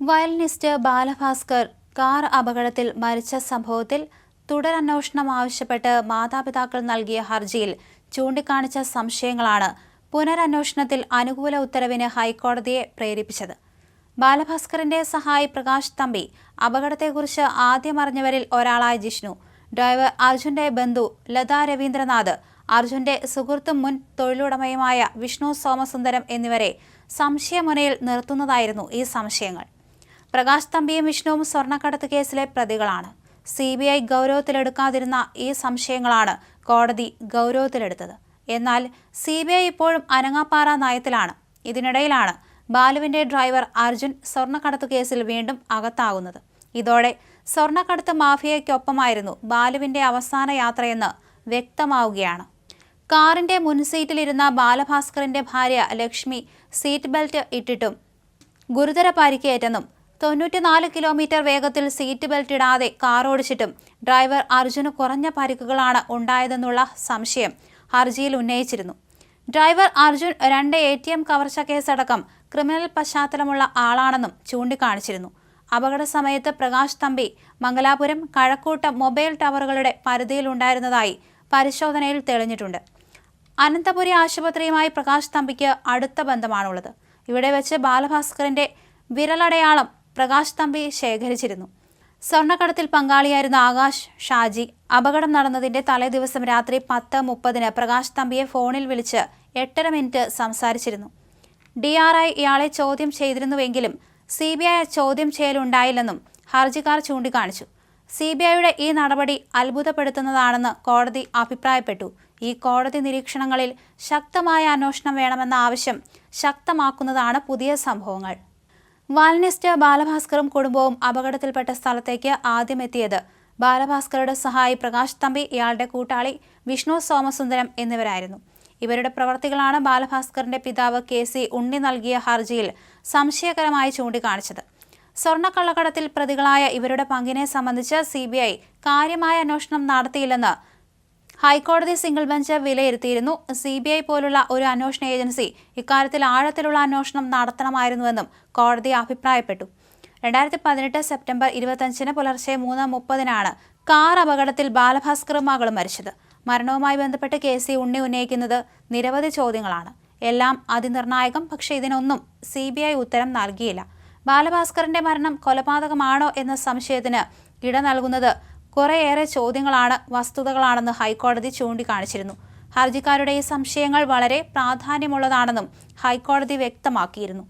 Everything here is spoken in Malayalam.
വയലിനിസ്റ്റ് ബാലഭാസ്കർ കാർ അപകടത്തിൽ മരിച്ച സംഭവത്തിൽ തുടരന്വേഷണം ആവശ്യപ്പെട്ട് മാതാപിതാക്കൾ നൽകിയ ഹർജിയിൽ ചൂണ്ടിക്കാണിച്ച സംശയങ്ങളാണ് പുനരന്വേഷണത്തിൽ അനുകൂല ഉത്തരവിന് ഹൈക്കോടതിയെ പ്രേരിപ്പിച്ചത്. ബാലഭാസ്കറിന്റെ സഹായി പ്രകാശ് തമ്പി അപകടത്തെക്കുറിച്ച് ആദ്യം അറിഞ്ഞവരിൽ ഒരാളായ ജിഷ്ണു ഡ്രൈവർ അർജുന്റെ ബന്ധു ലതാ രവീന്ദ്രനാഥ് അർജുന്റെ സുഹൃത്തും മുൻ തൊഴിലുടമയുമായ വിഷ്ണു സോമസുന്ദരം എന്നിവരെ സംശയമുനയിൽ നിർത്തുന്നതായിരുന്നു ഈ സംശയങ്ങൾ. പ്രകാശ് തമ്പിയും വിഷ്ണുവും സ്വർണക്കടത്ത് കേസിലെ പ്രതികളാണ്. സി ബി ഐ ഗൗരവത്തിലെടുക്കാതിരുന്ന ഈ സംശയങ്ങളാണ് കോടതി ഗൗരവത്തിലെടുത്തത്. എന്നാൽ സി ബി ഐ ഇപ്പോഴും അനങ്ങാപ്പാറ നയത്തിലാണ്. ഇതിനിടയിലാണ് ബാലുവിന്റെ ഡ്രൈവർ അർജുൻ സ്വർണക്കടത്ത് കേസിൽ വീണ്ടും അകത്താകുന്നത്. ഇതോടെ സ്വർണക്കടത്ത് മാഫിയയ്ക്കൊപ്പമായിരുന്നു ബാലുവിന്റെ അവസാന യാത്രയെന്ന് വ്യക്തമാവുകയാണ്. കാറിന്റെ മുൻസീറ്റിലിരുന്ന ബാലഭാസ്കറിന്റെ ഭാര്യ ലക്ഷ്മി സീറ്റ് ബെൽറ്റ് ഇട്ടിട്ടും ഗുരുതര പരിക്കേറ്റെന്നും തൊണ്ണൂറ്റിനാല് കിലോമീറ്റർ വേഗത്തിൽ സീറ്റ് ബെൽറ്റ് ഇടാതെ കാർ ഓടിച്ചിട്ടും ഡ്രൈവർ അർജുന് കുറഞ്ഞ പരിക്കുകളാണ് ഉണ്ടായതെന്നുള്ള സംശയം ഹർജിയിൽ ഉന്നയിച്ചിരുന്നു. ഡ്രൈവർ അർജുൻ രണ്ട് എ ടി എം കവർച്ച കേസടക്കം ക്രിമിനൽ പശ്ചാത്തലമുള്ള ആളാണെന്നും ചൂണ്ടിക്കാണിച്ചിരുന്നു. അപകട സമയത്ത് പ്രകാശ് തമ്പി മംഗലാപുരം കഴക്കൂട്ട മൊബൈൽ ടവറുകളുടെ പരിധിയിലുണ്ടായിരുന്നതായി പരിശോധനയിൽ തെളിഞ്ഞിട്ടുണ്ട്. അനന്തപുരി ആശുപത്രിയുമായി പ്രകാശ് തമ്പിക്ക് അടുത്ത ബന്ധമാണുള്ളത്. ഇവിടെ വെച്ച് ബാലഭാസ്കറിന്റെ വിരലടയാളം പ്രകാശ് തമ്പി ശേഖരിച്ചിരുന്നു. സ്വർണക്കടത്തിൽ പങ്കാളിയായിരുന്ന ആകാശ് ഷാജി. അപകടം നടന്നതിന്റെ തലേദിവസം രാത്രി പത്ത് മുപ്പതിന് പ്രകാശ് തമ്പിയെ ഫോണിൽ വിളിച്ച് എട്ടര മിനിറ്റ് സംസാരിച്ചിരുന്നു. ഡി ആർ ഐ ഇയാളെ ചോദ്യം ചെയ്തിരുന്നുവെങ്കിലും സി ബി ഐ ചോദ്യം ചെയ്യലുണ്ടായില്ലെന്നും ഹർജിക്കാർ ചൂണ്ടിക്കാണിച്ചു. സി ബി ഐയുടെ ഈ നടപടി അത്ഭുതപ്പെടുത്തുന്നതാണെന്ന് കോടതി അഭിപ്രായപ്പെട്ടു. ഈ കോടതി നിരീക്ഷണങ്ങളിൽ ശക്തമായ അന്വേഷണം വേണമെന്ന ആവശ്യം ശക്തമാക്കുന്നതാണ് പുതിയ സംഭവങ്ങൾ. വാൽനിസ്റ്റ് ബാലഭാസ്കറും കുടുംബവും അപകടത്തിൽപ്പെട്ട സ്ഥലത്തേക്ക് ആദ്യം എത്തിയത് ബാലഭാസ്കറുടെ സഹായി പ്രകാശ് തമ്പി ഇയാളുടെ കൂട്ടാളി വിഷ്ണു സോമസുന്ദരം എന്നിവരായിരുന്നു. ഇവരുടെ പ്രവർത്തികളാണ് ബാലഭാസ്കറിന്റെ പിതാവ് കെ സി ഉണ്ണി നൽകിയ ഹർജിയിൽ സംശയകരമായി ചൂണ്ടിക്കാണിച്ചത്. സ്വർണക്കള്ളക്കടത്തിൽ പ്രതികളായ ഇവരുടെ പങ്കിനെ സംബന്ധിച്ച് സി കാര്യമായ അന്വേഷണം നടത്തിയില്ലെന്ന് ഹൈക്കോടതി സിംഗിൾ ബെഞ്ച് വിലയിരുത്തിയിരുന്നു. സി ബി ഐ പോലുള്ള ഒരു അന്വേഷണ ഏജൻസി ഇക്കാര്യത്തിൽ ആഴത്തിലുള്ള അന്വേഷണം നടത്തണമായിരുന്നുവെന്നും കോടതി അഭിപ്രായപ്പെട്ടു. രണ്ടായിരത്തി പതിനെട്ട് സെപ്റ്റംബർ ഇരുപത്തഞ്ചിന് പുലർച്ചെ മൂന്ന് മുപ്പതിനാണ് കാർ അപകടത്തിൽ ബാലഭാസ്കറും മകളും മരിച്ചത്. മരണവുമായി ബന്ധപ്പെട്ട് കെ ഉണ്ണി ഉന്നയിക്കുന്നത് നിരവധി ചോദ്യങ്ങളാണ്. എല്ലാം അതിനിർണായകം പക്ഷേ ഇതിനൊന്നും സി ബി ഐ ഉത്തരം നൽകിയില്ല. ബാലഭാസ്കറിന്റെ മരണം കൊലപാതകമാണോ എന്ന സംശയത്തിന് ഇട നൽകുന്നത് കുറേയേറെ ചോദ്യങ്ങളാണ് വസ്തുതകളാണെന്ന് ഹൈക്കോടതി ചൂണ്ടിക്കാണിച്ചിരുന്നു. ഹർജിക്കാരുടെ ഈ സംശയങ്ങൾ വളരെ പ്രാധാന്യമുള്ളതാണെന്നും ഹൈക്കോടതി വ്യക്തമാക്കിയിരുന്നു.